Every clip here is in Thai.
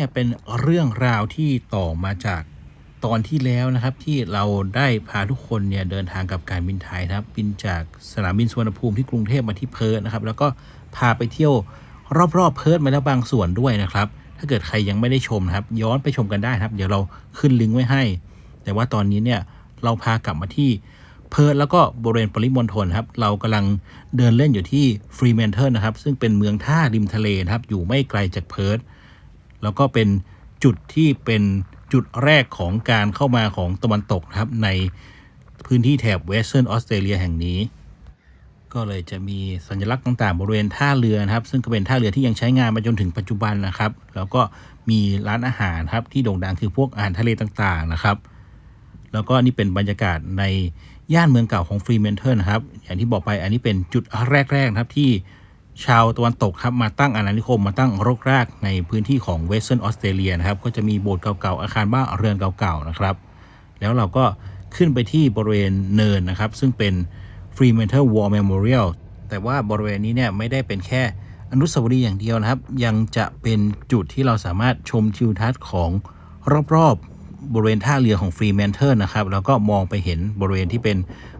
้เนี่ยเป็นเรื่องราวที่ต่อมาจากตอนที่แล้วนะครับที่เราได้พาทุกคนเนี่ยเดินทางกับการบินไทยนะครับ บินจากสนามบินสุวรรณภูมิที่กรุงเทพมาที่เพิร์ทนะครับ แล้วก็พาไปเที่ยวรอบๆเพิร์ทมาแล้วบางส่วนด้วยนะครับ ถ้าเกิดใครยังไม่ได้ชมนะครับ ย้อนไปชมกันได้ครับ เดี๋ยวเราขึ้นลิงก์ไว้ให้ แต่ว่าตอนนี้เนี่ยเราพากลับมาที่เพิร์ทแล้วก็บริเวณปริมณฑลครับ เรากำลังเดินเล่นอยู่ที่ฟรีแมนเทิลนะครับ ซึ่งเป็นเมืองท่าริมทะเลนะครับ อยู่ไม่ไกลจากเพิร์ท แล้วก็เป็นจุดที่เป็นจุดแรกของการเข้ามาของตะวันตกนะครับในพื้นที่แถบเวสเทิร์นออสเตรเลียแห่งนี้ ก็เลยจะมีสัญลักษณ์ต่าง ๆ บริเวณท่าเรือนะครับ ซึ่งก็เป็นท่าเรือที่ยังใช้งานมาจนถึงปัจจุบันนะครับ แล้วก็มีร้านอาหารครับที่โด่งดังคือพวกอาหารทะเลต่างๆนะครับ แล้วก็นี่เป็นบรรยากาศในย่านเมืองเก่าของฟรีแมนเทิลนะครับ อย่างที่บอกไปอันนี้เป็นจุดแรกๆนะครับที่ ชาวตะวันตกครับมาตั้งอาณานิคมมาตั้งรกรากในพื้นที่ของเวสเทิร์นออสเตรเลียนะครับ ก็จะมีโบสถ์เก่าๆอาคารบ้านเรือนเก่าๆนะครับ แล้วเราก็ขึ้นไปที่บริเวณเนินนะครับ ซึ่งเป็น Fremantle War Memorial แต่ว่าบริเวณนี้เนี่ยไม่ได้เป็นแค่อนุสาวรีย์อย่างเดียวนะครับ ยังจะเป็นจุดที่เราสามารถชมทิวทัศน์ของรอบๆบริเวณท่าเรือของ Fremantle นะครับ แล้วก็มองไปเห็นบริเวณที่เป็น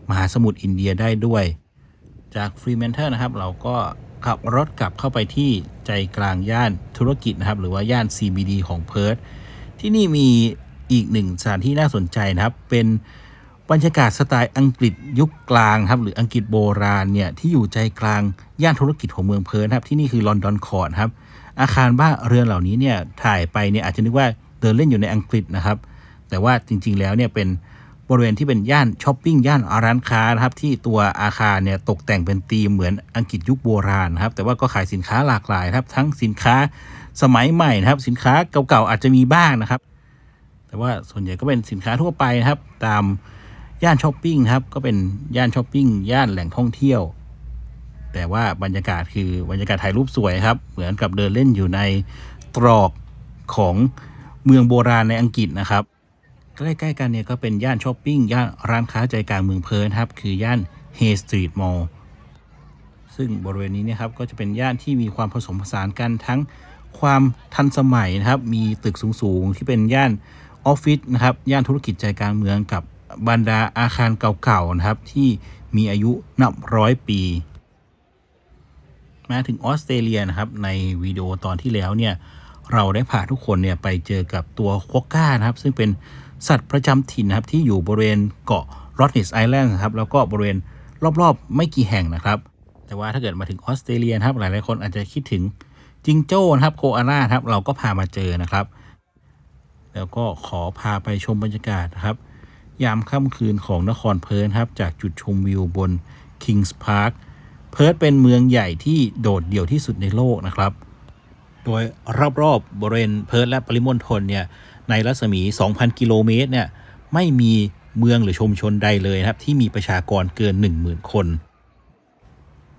มหาสมุทรอินเดียได้ด้วย จาก Fremantle นะครับ เราก็ ขับรถกลับเข้าไปที่ใจกลางย่านธุรกิจนะครับ หรือว่าย่าน CBD ของเพิร์ธที่นี่มีอีกหนึ่งสถานที่น่าสนใจนะครับ เป็นบรรยากาศสไตล์อังกฤษยุคกลางครับ หรืออังกฤษโบราณเนี่ยที่อยู่ใจกลางย่านธุรกิจของเมืองเพิร์ธครับที่นี่คือลอนดอนคอร์ดครับอาคารบ้านเรือนเหล่านี้เนี่ยถ่ายไปเนี่ยอาจจะนึกว่าเดินเล่นอยู่ในอังกฤษนะครับ แต่ว่าจริงๆแล้วเนี่ยเป็น บริเวณที่เป็นย่านช้อปปิ้งย่านร้านค้านะครับที่ตัวอาคารเนี่ยตกแต่งเป็นธีมเหมือนอังกฤษยุคโบราณนะครับแต่ว่าก็ขายสินค้าหลากหลายครับทั้งสินค้าสมัยใหม่นะครับ สินค้าเก่าๆอาจจะมีบ้างนะครับ แต่ว่าส่วนใหญ่ก็เป็นสินค้าทั่วไปนะครับ ตามย่านช้อปปิ้งครับก็เป็นย่านช้อปปิ้งย่านแหล่งท่องเที่ยว แต่ว่าบรรยากาศคือบรรยากาศถ่ายรูปสวยครับ เหมือนกับเดินเล่นอยู่ในตรอกของเมืองโบราณในอังกฤษนะครับ ใกล้ๆกันเนี่ยก็เป็นย่านช้อปปิ้งย่านร้านค้าใจกลางเมืองเพิร์นครับ คือย่านเฮสตรีทมอลล์ซึ่งบริเวณนี้นะครับก็จะเป็นย่านที่มีความผสมผสานกันทั้งความทันสมัยนะครับ มีตึกสูงๆ ที่เป็นย่านออฟฟิศนะครับ ย่านธุรกิจใจกลางเมืองกับบรรดาอาคารเก่าๆนะครับ ที่มีอายุนับร้อยปี มาถึงออสเตรเลียนะครับ ในวิดีโอตอนที่แล้วเนี่ย เราได้พาทุกคนเนี่ยไปเจอกับตัวควอกก้านะครับ ซึ่งเป็นสัตว์ประจำถิ่นนะครับ ที่อยู่บริเวณเกาะรอดนิสไอแลนด์นะครับ แล้วก็บริเวณรอบๆ ไม่กี่แห่งนะครับ แต่ว่าถ้าเกิดมาถึงออสเตรเลียนะครับ หลายๆคนอาจจะคิดถึงจิงโจ้นะครับโคอาล่าครับ เราก็พามาเจอนะครับ แล้วก็ขอพาไปชมบรรยากาศนะครับ ยามค่ำคืนของนครเพิร์นครับ จากจุดชมวิวบน Kings Park เพิร์ธเป็นเมืองใหญ่ที่โดดเดี่ยวที่สุดในโลกนะครับ โดยรอบๆบริเวณเพิร์ธและปริมณฑลเนี่ยในรัศมี 2,000 กิโลเมตรเนี่ยไม่มีเมืองหรือชุมชนใดเลยนะครับ ที่มีประชากรเกิน 10,000 คน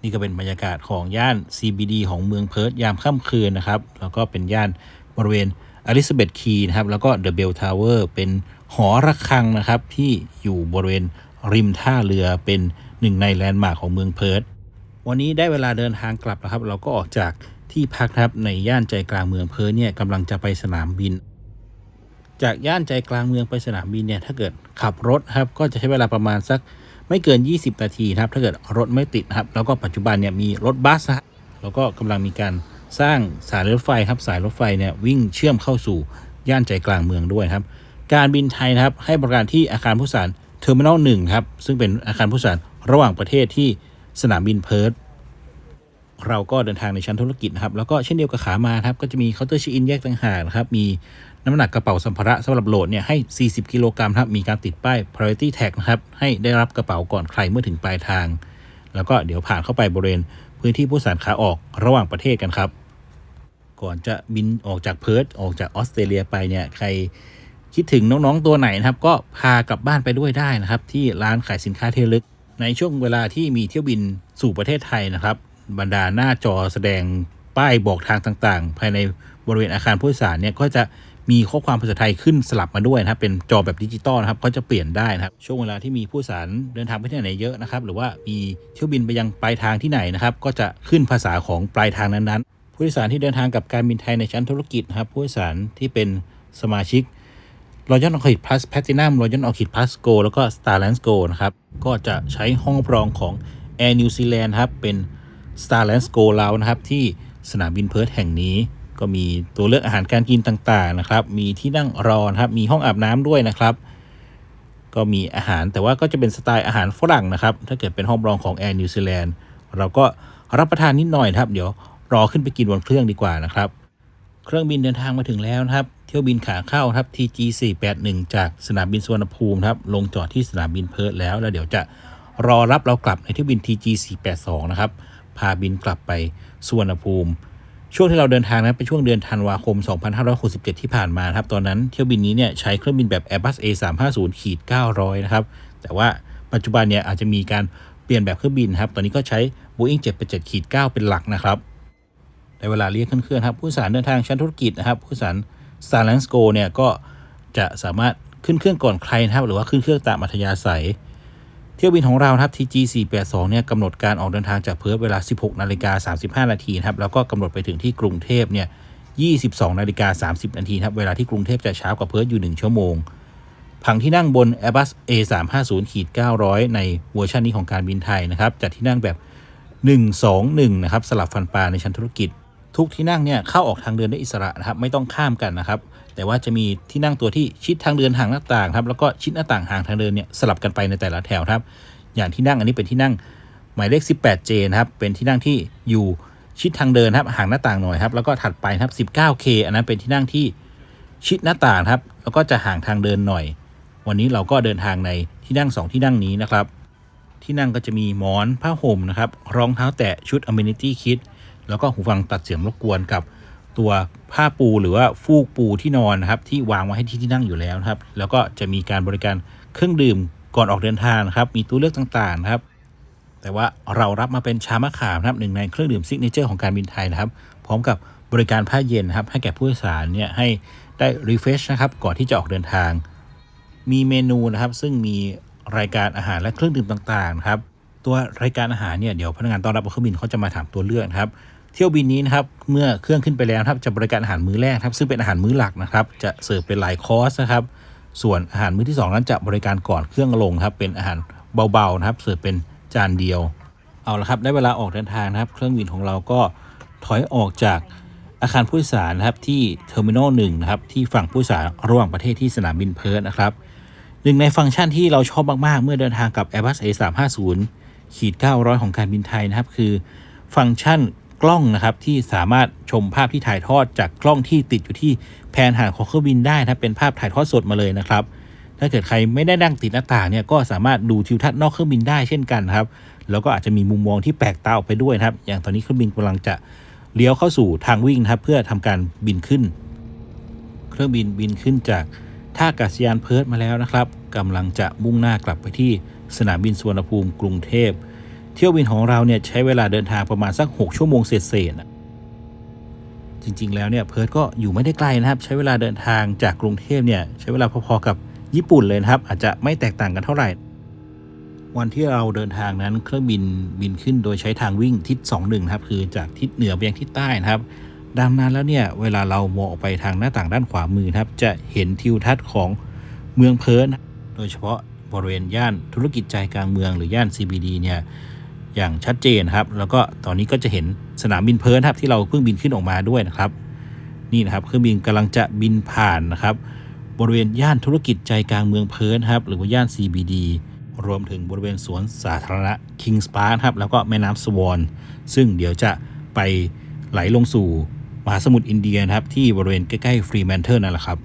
นี่ก็เป็นบรรยากาศของย่าน CBD ของเมืองเพิร์ธยามค่ำคืนนะครับ แล้วก็เป็นย่านบริเวณอลิซาเบธคีนะครับ แล้วก็เดอะเบลทาวเวอร์เป็นหอระฆังนะครับ ที่อยู่บริเวณริมท่าเรือเป็นหนึ่งในแลนด์มาร์คของเมืองเพิร์ธวันนี้ได้เวลาเดินทางกลับแล้วครับ เราก็ออกจาก ที่พักนะครับในย่านใจกลางเมืองเพิร์เนี่ยกำลังจะไปสนามบิน จากย่านใจกลางเมืองไปสนามบินเนี่ยถ้าเกิดขับรถครับก็จะใช้เวลาประมาณสักไม่เกิน 20 นาทีนะครับถ้าเกิดรถไม่ติดครับ แล้วก็ปัจจุบันเนี่ยมีรถบัสนะแล้วก็กำลังมีการสร้างสายรถไฟครับสายรถไฟเนี่ยวิ่งเชื่อมเข้าสู่ย่านใจกลางเมืองด้วยครับ การบินไทยนะครับให้บริการที่อาคารผู้สารเทอร์มินอลหนึ่งครับซึ่งเป็นอาคารผู้สารระหว่างประเทศที่สนามบินเพิร์ธ เราก็เดินทางในชั้นธุรกิจนะครับ แล้วก็เช่นเดียวกับขามาครับ ก็จะมีเคาน์เตอร์เช็คอินแยกต่างหากนะครับ มีน้ำหนักกระเป๋าสัมภาระสำหรับโหลดเนี่ยให้ 40 กิโลกรัมครับ มีการติดป้าย priority tag นะครับ ให้ได้รับกระเป๋าก่อนใครเมื่อถึงปลายทาง แล้วก็เดี๋ยวผ่านเข้าไปบริเวณพื้นที่ผู้สารขาออกระหว่างประเทศกันครับ ก่อนจะบินออกจากเพิร์ธออกจากออสเตรเลียไปเนี่ยใครคิดถึงน้องๆตัวไหนนะครับ ก็พากลับบ้านไปด้วยได้นะครับ ที่ร้านขายสินค้าเทลึก ในช่วงเวลาที่มีเที่ยวบินสู่ประเทศไทยนะครับ บรรดาหน้าจอแสดงป้ายบอกทางต่างๆ ภายในบริเวณอาคารผู้โดยสารเนี่ยก็จะมีข้อความภาษาไทยขึ้นสลับมาด้วยนะครับ เป็นจอแบบดิจิตอลนะครับก็จะเปลี่ยนได้นะครับ ช่วงเวลาที่มีผู้โดยสารเดินทางไปที่ไหนเยอะนะครับ หรือว่ามีเที่ยวบินไปยังปลายทางที่ไหนนะครับ ก็จะขึ้นภาษาของปลายทางนั้นๆ ผู้โดยสารที่เดินทางกับการบินไทยในชั้นธุรกิจนะครับ ผู้โดยสารที่เป็นสมาชิก Royal Orchid Plus Platinum Royal Orchid Plus Gold แล้วก็ Starlands Gold นะครับก็จะใช้ห้องรองของ Air New Zealand ครับเป็น Starlands Gold เรานะครับ ที่สนามบินเพิร์ธแห่งนี้ ก็มีตัวเลือกอาหารการกินต่างๆนะครับ มีที่นั่งรอนะครับ มีห้องอาบน้ำด้วยนะครับ ก็มีอาหารแต่ว่าก็จะเป็นสไตล์อาหารฝรั่งนะครับ ถ้าเกิดเป็นห้องรองของ Air New Zealand เราก็รับประทานนิดหน่อยครับ เดี๋ยวรอขึ้นไปกินบนเครื่องดีกว่านะครับ เครื่องบินเดินทางมาถึงแล้วนะครับ เที่ยวบินขาเข้าครับ TG 481จากสนามบินสุวรรณภูมิครับ ลงจอดที่สนามบินเพิร์ทแล้ว แล้วเดี๋ยวจะรอรับเรากลับในเที่ยวบิน TG 482นะครับาบินกลับไปสุวรรณภูมิ ช่วงที่เราเดินทางนั้นเป็นช่วงเดือนธันวาคม 2567 ที่ผ่านมาครับ ตอนนั้นเที่ยวบินนี้เนี่ยใช้เครื่องบินแบบ Airbus A350 ขีด900 นะครับ แต่ว่าปัจจุบันเนี่ยอาจจะมีการเปลี่ยนแบบเครื่องบินครับ ตอนนี้ก็ใช้ Boeing 787ขีด9เป็นหลักนะครับ ในเวลาเรียกขึ้นเครื่องครับ ผู้โดยสารเดินทางชั้นธุรกิจนะครับ ผู้โดยสาร Starlands Go เนี่ยก็จะสามารถขึ้นเครื่องก่อนใครนะครับ หรือว่าขึ้นเครื่องตามอัธยาศัย ที่ยวบินของเราครับ TG 482เนี่ยกำหนดการออกเดินทางจากเพิร์ทเวลา 16นาฬิกา35นาทีนะครับแล้วก็กำหนดไปถึงที่กรุงเทพเนี่ย22นาฬิกา30นาทีครับเวลาที่กรุงเทพจะเช้ากว่าเพิร์ทอยู่ 1 ชั่วโมง ผังที่นั่งบน Airbus A350 ขีด900 ในเวอร์ชันนี้ของการบินไทยนะครับจัดที่นั่งแบบ 121นะครับสลับฟันปลาในชั้นธุรกิจ ทุกที่นั่งเนี่ยเข้าออกทางเดินได้อิสระนะครับไม่ต้องข้ามกันนะครับ แต่ว่าจะมีที่นั่งตัวที่ชิดทางเดินห่างหน้าต่างครับแล้วก็ชิดหน้าต่างห่างทางเดินเนี่ยสลับกันไปในแต่ละแถวครับอย่างที่นั่งอันนี้เป็นที่นั่งหมายเลข 18J นะครับเป็นที่นั่งที่อยู่ชิดทางเดินครับห่างหน้าต่างหน่อยครับแล้วก็ถัดไปครับ 19K อันนั้นเป็นที่นั่งที่ชิดหน้าต่างครับแล้วก็จะห่างทางเดินหน่อย วันนี้เราก็เดินทางในที่นั่งสองที่นั่งนี้นะครับ ที่นั่งก็จะมีหมอนผ้าห่มนะครับรองเท้าแตะชุด Amenity Kit แล้วก็หูฟังตัดเสียงรบกวนกับ ตัวผ้าปูหรือว่าฟูกปูที่นอนนะครับที่วางไว้ให้ที่ที่นั่งอยู่แล้วนะครับ แล้วก็จะมีการบริการเครื่องดื่มก่อนออกเดินทางนะครับ มีตัวเลือกต่างๆนะครับ แต่ว่าเรารับมาเป็นชามะขามนะครับหนึ่งในเครื่องดื่มซิกเนเจอร์ของการบินไทยนะครับ พร้อมกับบริการผ้าเย็นนะครับ ให้แก่ผู้โดยสารเนี่ยให้ได้รีเฟชนะครับก่อนที่จะออกเดินทาง มีเมนูนะครับ ซึ่งมีรายการอาหารและเครื่องดื่มต่างๆนะครับตัวรายการอาหารเนี่ยเดี๋ยวพนักงานต้อนรับบนเครื่องบินเขาจะมาถามตัวเลือกนะครับ เที่ยวบินนี้นะครับเมื่อเครื่องขึ้นไปแล้วครับจะบริการอาหารมื้อแรกครับซึ่งเป็นอาหารมื้อหลักนะครับ จะเสิร์ฟเป็นหลายคอร์สนะครับ ส่วนอาหารมื้อที่ 2 นั้นจะบริการก่อนเครื่องลงครับเป็นอาหารเบาๆนะครับ เสิร์ฟเป็นจานเดียว เอาละครับได้เวลาออกเดินทางนะครับ เครื่องบินของเราก็ถอยออกจากอาคารผู้โดยสารนะครับที่เทอร์มินอลหนึ่งนะครับที่ฝั่งผู้โดยสารระหว่างประเทศที่สนามบินเพิร์ทนะครับหนึ่งในฟังก์ชันที่เราชอบมากๆ เมื่อเดินทางกับ Airbus A350 ขีด900 ของการบินไทยนะครับ คือฟังก์ชัน กล้องนะครับที่สามารถชมภาพที่ถ่ายทอดจากกล้องที่ติดอยู่ที่แผนหางของเครื่องบินได้นะเป็นภาพถ่ายทอดสดมาเลยนะครับ ถ้าเกิดใครไม่ได้นั่งติดหน้าต่างเนี่ยก็สามารถดูทิวทัศน์นอกเครื่องบินได้เช่นกันครับ แล้วก็อาจจะมีมุมมองที่แปลกตาออกไปด้วยนะครับ อย่างตอนนี้เครื่องบินกำลังจะเลี้ยวเข้าสู่ทางวิ่งนะครับเพื่อทำการบินขึ้น เครื่องบินบินขึ้นจากท่าอากาศยานเพิร์ทมาแล้วนะครับกำลังจะมุ่งหน้ากลับไปที่สนามบินสุวรรณภูมิกรุงเทพ ที่ยวบินของเราเนี่ยใช้เวลาเดินทางประมาณสัก 6 ชั่วโมงเศษๆนะจริง ๆ แล้วเนี่ยเพิร์ทก็อยู่ไม่ได้ไกลนะครับ ใช้เวลาเดินทางจากกรุงเทพเนี่ยใช้เวลาพอๆกับญี่ปุ่นเลยนะครับ อาจจะไม่แตกต่างกันเท่าไหร่ วันที่เราเดินทางนั้นเครื่องบินบินขึ้นโดยใช้ทางวิ่งทิศ2 1นะครับคือจากทิศเหนือไปยังทิศใต้นะครับ ดังนั้นแล้วเนี่ยเวลาเรามองออกไปทางหน้าต่างด้านขวามือนะครับ จะเห็นทิวทัศน์ของเมืองเพิร์นโดยเฉพาะบริเวณย่านธุรกิจใจกลางเมืองหรือย่าน CBD เนี่ย อย่างชัดเจนครับ แล้วก็ตอนนี้ก็จะเห็นสนามบินเพิร์นครับที่เราเพิ่งบินขึ้นออกมาด้วยนะครับ นี่นะครับเครื่องบินกำลังจะบินผ่านนะครับ บริเวณย่านธุรกิจใจกลางเมืองเพิร์นครับหรือว่าย่าน CBD รวมถึงบริเวณสวนสาธารณะ Kings Park ครับแล้วก็แม่น้ำสวอนซึ่งเดี๋ยวจะไปไหลลงสู่มหาสมุทรอินเดียนะครับที่บริเวณใกล้ๆฟรีแมนเทอร์นั่นแหละครับ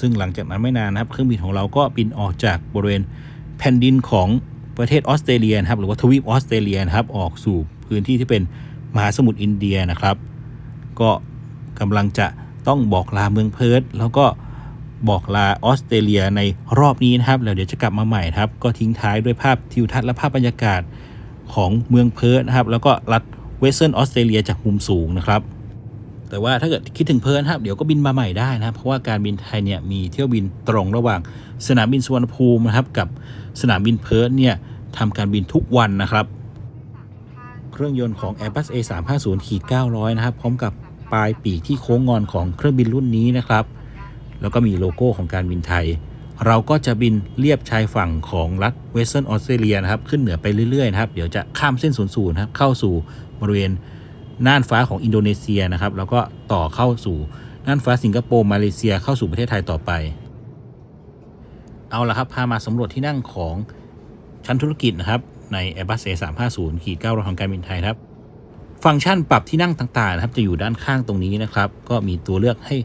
ซึ่งหลังจากนั้นไม่นานนะครับ เครื่องบินของเราก็บินออกจากบริเวณแผ่นดินของ ประเทศออสเตรเลียนะครับหรือว่าทวีปออสเตรเลียนะครับออกสู่พื้นที่ที่เป็นมหาสมุทรอินเดียนะครับ ก็กำลังจะต้องบอกลาเมืองเพิร์ทแล้วก็บอกลาออสเตรเลียในรอบนี้นะครับแล้วเดี๋ยวจะกลับมาใหม่ครับ ก็ทิ้งท้ายด้วยภาพทิวทัศน์และภาพบรรยากาศของเมืองเพิร์ทนะครับ แล้วก็รัฐเวสเทิร์นออสเตรเลียจากมุมสูงนะครับ แต่ว่าถ้าเกิดคิดถึงเพลินครับเดี๋ยวก็บินมาใหม่ได้นะครับ เพราะว่าการบินไทยเนี่ยมีเที่ยวบินตรงระหว่างสนามบินสุวรรณภูมินะครับ กับสนามบินเพิร์นเนี่ยทำการบินทุกวันนะครับ เครื่องยนต์ของ Airbus A350 ขีด900 นะครับ พร้อมกับปลายปีกที่โค้งงอนของเครื่องบินรุ่นนี้นะครับ แล้วก็มีโลโก้ของการบินไทย เราก็จะบินเลียบชายฝั่งของรัฐเวสเทิร์นออสเตรเลียนะครับ ขึ้นเหนือไปเรื่อยๆนะครับ เดี๋ยวจะข้ามเส้นศูนย์ศูนย์ครับเข้าสู่บริเวณ น่านฟ้าของอินโดนีเซียนะครับแล้วก็ต่อเข้าสู่น่านฟ้าสิงคโปร์มาเลเซียเข้าสู่ประเทศไทยต่อไป เอาละครับพามาสำรวจที่นั่งของชั้นธุรกิจนะครับใน Airbus A350 ขีด9ของการบินไทยครับ ฟังก์ชันปรับที่นั่งต่างๆนะครับจะอยู่ด้านข้างตรงนี้นะครับ ก็มีตัวเลือกให้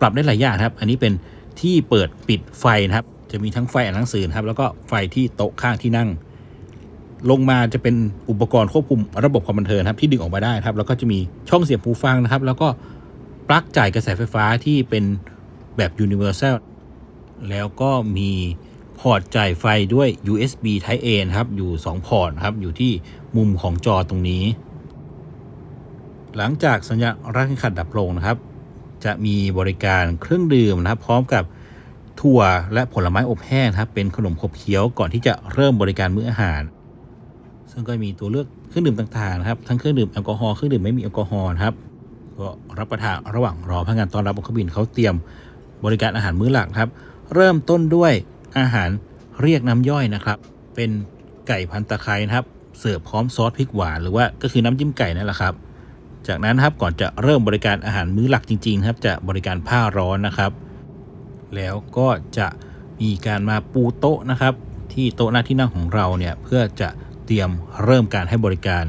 ปรับได้หลายอย่างครับ อันนี้เป็นที่เปิดปิดไฟนะครับ จะมีทั้งไฟอ่านหนังสือครับ แล้วก็ไฟที่โต๊ะข้างที่นั่ง ลงมาจะเป็นอุปกรณ์ควบคุมระบบความบันเทิงครับที่ดึงออกมาได้ครับแล้วก็จะมีช่องเสียบหูฟังนะครับ แล้วก็ปลั๊กจ่ายกระแสไฟฟ้าที่เป็นแบบ universal แล้วก็มีพอร์ตจ่ายไฟด้วย USB Type A นะครับ อยู่ 2 พอร์ตครับ อยู่ที่มุมของจอตรงนี้ หลังจากสัญญาณรักขัดดับลงนะครับ จะมีบริการเครื่องดื่มนะครับ พร้อมกับถั่วและผลไม้อบแห้งครับ เป็นขนมขบเคี้ยวก่อนที่จะเริ่มบริการมื้ออาหาร ซึ่งก็มีตัวเลือกเครื่องดื่มต่างๆนะครับ ทั้งเครื่องดื่มแอลกอฮอล์เครื่องดื่มไม่มีแอลกอฮอล์นะครับก็รับประทานระหว่างรอพนักงานต้อนรับบนเครื่องบินเขาเตรียมบริการอาหารมื้อหลักครับ เริ่มต้นด้วยอาหารเรียกน้ำย่อยนะครับ เป็นไก่พันตะไคร้นะครับ เสิร์ฟพร้อมซอสพริกหวานหรือว่าก็คือน้ำจิ้มไก่นั่นแหละครับ จากนั้นครับก่อนจะเริ่มบริการอาหารมื้อหลักจริงๆครับ จะบริการผ้าร้อนนะครับ แล้วก็จะมีการมาปูโต๊ะนะครับ ที่โต๊ะหน้าที่นั่งของเราเนี่ยเพื่อจะ เตรียมเริ่มการให้บริการ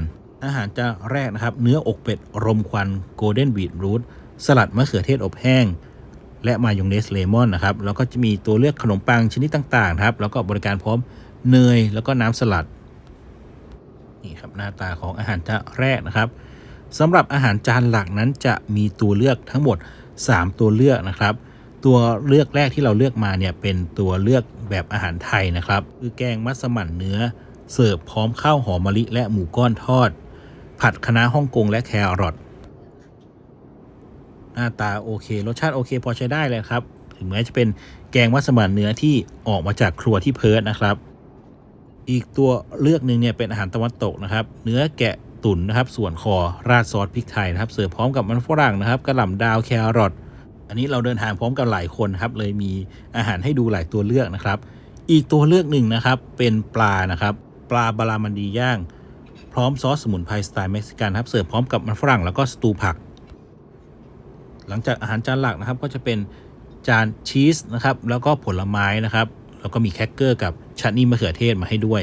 อาหารจานแรกนะครับ เนื้ออกเป็ด รมควันโกลเด้นบีทรูทสลัดมะเขือเทศอบแห้ง และมายองเนสเลมอนนะครับแล้วก็จะมีตัวเลือกขนมปังชนิดต่างๆครับแล้วก็บริการพร้อมเนยแล้วก็น้ำสลัดนี่ครับหน้าตาของอาหารจานแรกนะครับสำหรับอาหารจานหลักนั้นจะมีตัวเลือกทั้งหมด 3 ตัวเลือกนะครับ ตัวเลือกแรกที่เราเลือกมาเนี่ยเป็นตัวเลือกแบบอาหารไทยนะครับ คือแกงมัสมั่นเนื้อ เสิร์ฟพร้อมข้าวหอมมะลิและหมูก้อนทอด ผัดคะน้าฮ่องกงและแครอทหน้าตาโอเค รสชาติโอเค พอใช้ได้เลยครับ ถึงแม้จะเป็นแกงมัสมั่นเนื้อที่ออกมาจากครัวที่เพิร์ทนะครับ อีกตัวเลือกหนึ่งเนี่ยเป็นอาหารตะวันตกนะครับ เนื้อแกะตุ๋นนะครับ ส่วนคอราดซอสพริกไทยนะครับ เสิร์ฟพร้อมกับมันฝรั่งนะครับกระหล่ำดาวแครอทอันนี้เราเดินทางพร้อมกันหลายคนครับ เลยมีอาหารให้ดูหลายตัวเลือกนะครับ อีกตัวเลือกหนึ่งนะครับเป็นปลานะครับ ลาบารามันดีย่าง พร้อมซอสสมุนไพรสไตล์เม็กซิกันครับเสิร์ฟพร้อมกับมันฝรั่งแล้วก็สตูผัก หลังจากอาหารจานหลักนะครับก็จะเป็นจานชีสนะครับแล้วก็ผลไม้นะครับแล้วก็มีแครกเกอร์กับชัตนี่มะเขือเทศมาให้ด้วย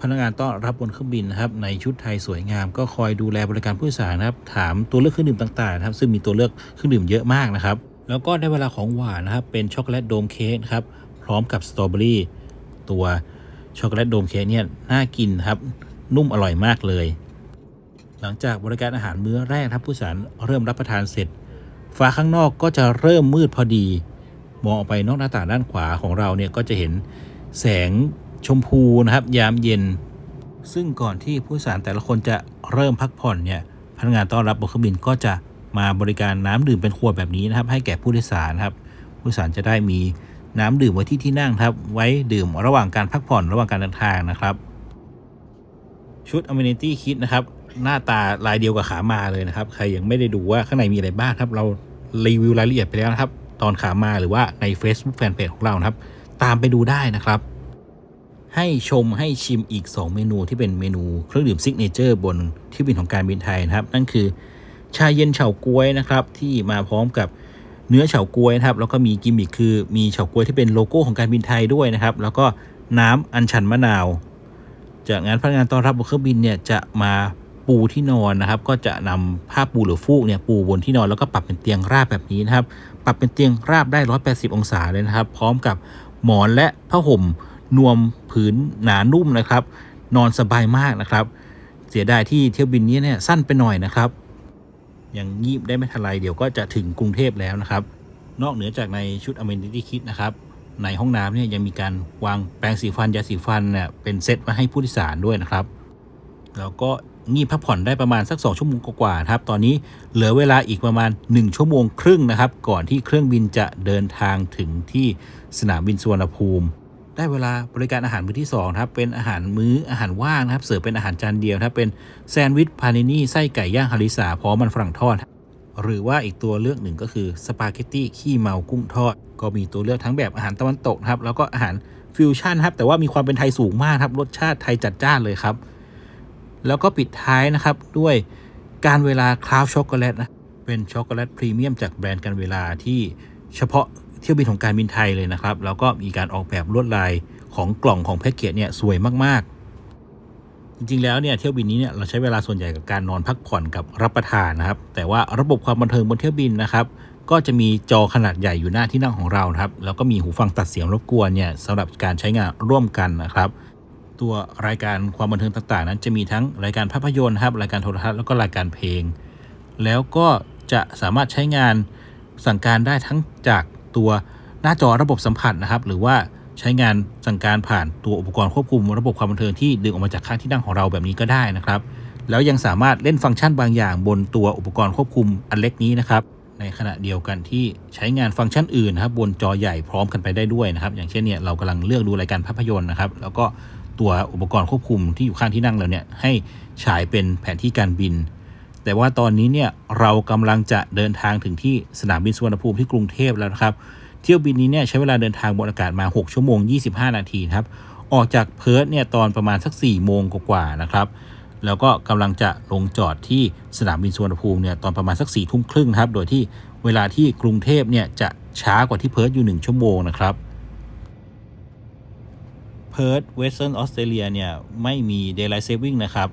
พนักงานต้อนรับบนเครื่องบินนะครับในชุดไทยสวยงาม ก็คอยดูแลบริการผู้โดยสารนะครับถามตัวเลือกเครื่องดื่มต่างๆนะครับซึ่งมีตัวเลือกเครื่องดื่มเยอะมากนะครับแล้วก็ได้เวลาของหวานนะครับเป็นช็อกโกแลตโดมเค้กครับพร้อมกับสตรอเบอรี่ตัว ช็อกโกแลตโดมเค้กเนี่ยน่ากินครับ นุ่มอร่อยมากเลย หลังจากบริการอาหารมื้อแรกครับผู้สารเริ่มรับประทานเสร็จ ฟ้าข้างนอกก็จะเริ่มมืดพอดี มองออกไปนอกหน้าต่างด้านขวาของเราเนี่ยก็จะเห็นแสงชมพูนะครับ ยามเย็น ซึ่งก่อนที่ผู้สารแต่ละคนจะเริ่มพักผ่อนเนี่ยพนักงานต้อนรับบนเครื่องบินก็จะมาบริการน้ำดื่มเป็นขวดแบบนี้นะครับ ให้แก่ผู้โดยสารครับ ผู้โดยสารจะได้มี น้ำดื่มไว้ที่ที่นั่งครับไว้ดื่มระหว่างการพักผ่อนระหว่างการเดินทางนะครับ ชุด Amenity Kit นะครับหน้าตาลายเดียวกับขามาเลยนะครับ ใครยังไม่ได้ดูว่าข้างในมีอะไรบ้างครับ เรารีวิวรายละเอียดไปแล้วนะครับ ตอนขามาหรือว่าใน Facebook Fanpage ของเรานะครับ ตามไปดูได้นะครับ ให้ชมให้ชิมอีก 2 เมนูที่เป็นเมนูเครื่องดื่มซิกเนเจอร์บนที่บินของการบินไทยนะครับ นั่นคือชาเย็นเฉาก๊วยนะครับ ที่มาพร้อมกับ เนื้อเฉาก๊วยนะครับแล้วก็มีกิมมิคคือมีเฉาก๊วยที่เป็นโลโก้ของการบินไทยด้วยนะครับ แล้วก็น้ำอัญชันมะนาว จากนั้นพนักงานต้อนรับบนเครื่องบินเนี่ยจะมาปูที่นอนนะครับ ก็จะนำผ้าปูหรือฟูกเนี่ยปูบนที่นอนแล้วก็ปรับเป็นเตียงราบแบบนี้นะครับ ปรับเป็นเตียงราบได้ 180 องศาเลยนะครับ พร้อมกับหมอนและผ้าห่มนวมผืนหนานุ่มนะครับ นอนสบายมากนะครับ เสียดายที่เที่ยวบินนี้เนี่ยสั้นไปหน่อยนะครับ ยังงีบได้ไม่ทันไรเดี๋ยวก็จะถึงกรุงเทพแล้วนะครับ นอกเหนือจากในชุด Amenity Kit นะครับในห้องน้ำเนี่ยยังมีการวางแปรงสีฟันยาสีฟันเนี่ยเป็นเซตมาให้ผู้โดยสารด้วยนะครับแล้วก็งีบพักผ่อนได้ประมาณสัก 2 ชั่วโมงกว่าๆครับ ตอนนี้เหลือเวลาอีกประมาณ 1 ชั่วโมงครึ่งนะครับ ก่อนที่เครื่องบินจะเดินทางถึงที่สนามบินสุวรรณภูมิ ได้เวลาบริการอาหารมื้อที่2ครับเป็นอาหารมื้ออาหารว่างนะครับเสิร์ฟเป็นอาหารจานเดียวครับเป็นแซนด์วิชพานินี่ไส้ไก่ย่างฮาริสาพร้อมมันฝรั่งทอด หรือว่าอีกตัวเลือกหนึ่งก็คือสปาเกตตี้ขี้เมากุ้งทอด ก็มีตัวเลือกทั้งแบบอาหารตะวันตกครับแล้วก็อาหารฟิวชั่นครับแต่ว่ามีความเป็นไทยสูงมากครับรสชาติไทยจัดจ้านเลยครับ แล้วก็ปิดท้ายนะครับด้วยการเวลาคราวช็อกโกแลตนะเป็นช็อกโกแลตพรีเมียมจากแบรนด์การเวลาที่เฉพาะ เที่ยวบินของการบินไทยเลยนะครับ แล้วก็มีการออกแบบลวดลายของกล่องของแพ็กเกจเนี่ยสวยมากๆ จริงๆแล้วเนี่ยเที่ยวบินนี้เนี่ยเราใช้เวลาส่วนใหญ่กับการนอนพักผ่อนกับรับประทานนะครับ แต่ว่าระบบความบันเทิงบนเที่ยวบินนะครับ ก็จะมีจอขนาดใหญ่อยู่หน้าที่นั่งของเราครับแล้วก็มีหูฟังตัดเสียงรบกวนเนี่ยสำหรับการใช้งานร่วมกันนะครับตัวรายการความบันเทิงต่างๆ นั้นจะมีทั้งรายการภาพยนตร์ครับรายการโทรทัศน์แล้วก็รายการเพลง แล้วก็จะสามารถใช้งานสั่งการได้ทั้งจาก ตัวหน้าจอระบบสัมผัสนะครับ หรือว่าใช้งานสั่งการผ่านตัวอุปกรณ์ควบคุมระบบความบันเทิงที่ดึงออกมาจากข้างที่นั่งของเราแบบนี้ก็ได้นะครับ แล้วยังสามารถเล่นฟังก์ชันบางอย่างบนตัวอุปกรณ์ควบคุมอันเล็กนี้นะครับในขณะเดียวกันที่ใช้งานฟังก์ชันอื่นนะครับบนจอใหญ่พร้อมกันไปได้ด้วยนะครับ อย่างเช่นเนี่ยเรากำลังเลือกดูรายการภาพยนตร์นะครับ แล้วก็ตัวอุปกรณ์ควบคุมที่อยู่ข้างที่นั่งเราเนี่ยให้ฉายเป็นแผนที่การบิน แต่ว่าตอนนี้เนี่ยเรากำลังจะเดินทางถึงที่สนามบินสุวรรณภูมิที่กรุงเทพแล้วนะครับเที่ยวบินนี้เนี่ยใช้เวลาเดินทางบนอากาศมา 6 ชั่วโมง 25 นาทีครับออกจากเพิร์ธเนี่ยตอนประมาณสัก 4 โมงกว่าๆนะครับแล้วก็กำลังจะลงจอดที่สนามบินสุวรรณภูมิเนี่ยตอนประมาณสัก4ี่ทุ่มครึ่งครับโดยที่เวลาที่กรุงเทพเนี่ยจะช้ากว่าที่เพิร์ธอยู่ 1 ชั่วโมงนะครับเพิร์ธเวสเทิร์นออสเตรเลียเนี่ยไม่มี daylight saving นะครับ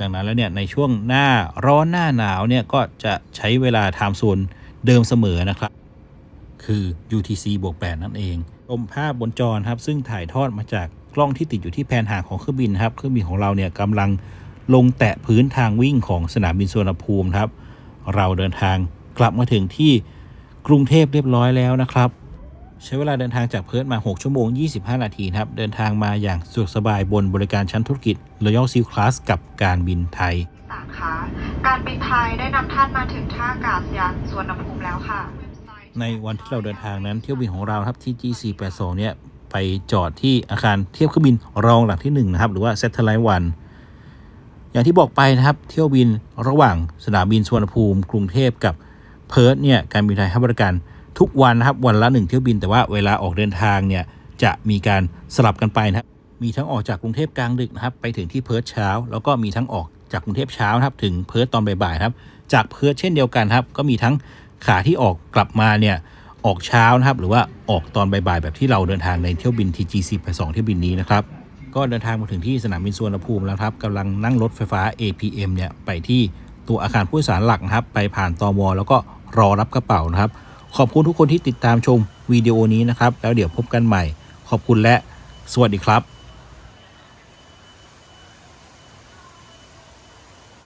ดังนั้นแล้วเนี่ยในช่วงหน้าร้อนหน้าหนาวเนี่ยก็จะใช้เวลาไทม์โซนเดิมเสมอนะครับ คือ UTC บวก8นั่นเองชมภาพบนจอครับ ซึ่งถ่ายทอดมาจากกล้องที่ติดอยู่ที่แผนหางของเครื่องบินครับ เครื่องบินของเราเนี่ยกำลังลงแตะพื้นทางวิ่งของสนามบินสุวรรณภูมิครับ เราเดินทางกลับมาถึงที่กรุงเทพเรียบร้อยแล้วนะครับ ใช้เวลาเดินทางจากเพิร์ธมา 6 ชั่วโมง 25 นาทีครับ เดินทางมาอย่างสะดวกสบายบนบริการชั้นธุรกิจ Royal Seal Class กับการบินไทยสารคะการบินไทยได้นำท่านมาถึงท่าอากาศยานสวนภูมิแล้วค่ะ ในวันที่เราเดินทางนั้นเที่ยวบินของเราครับที่ G482 เนี่ยไปจอดที่อาคารเทียบเครื่องบินรองหลังที่1นะครับหรือว่า Satellite 1อย่างที่บอกไปนะครับเที่ยวบินระหว่างสนามบินสุวรรณภูมิ กรุงเทพกับเพิร์ธเนี่ยการบินไทยให้บริการ ทุกวันนะครับวันละ1เที่ยวบินแต่ว่าเวลาออกเดินทางเนี่ยจะมีการสลับกันไปนะครับมีทั้งออกจากกรุงเทพกลางดึกนะครับไปถึงที่เพิร์ธเช้า แล้วก็มีทั้งออกจากกรุงเทพเช้านะครับถึงเพิร์ธตอนบ่ายๆครับจากเพิร์ธเช่นเดียวกันครับก็มีทั้งขาที่ออกกลับมาเนี่ยออกเช้านะครับหรือว่าออกตอนบ่ายๆแบบที่เราเดินทางในเที่ยวบิน TG 10 ไป2เที่ยวบินนี้นะครับก็เดินทางมาถึงที่สนามบินสุวรรณภูมิแล้วครับกำลังนั่งรถไฟฟ้า APM เนี่ยไปที่ตัวอาคารผู้โดยสารหลักนะครับไปผ่านตอมอแล้วก็รอรับกระเป๋านะครับ ขอบคุณทุกคนที่ติดตามชมวิดีโอนี้นะครับ แล้วเดี๋ยวพบกันใหม่ ขอบคุณและสวัสดีครับ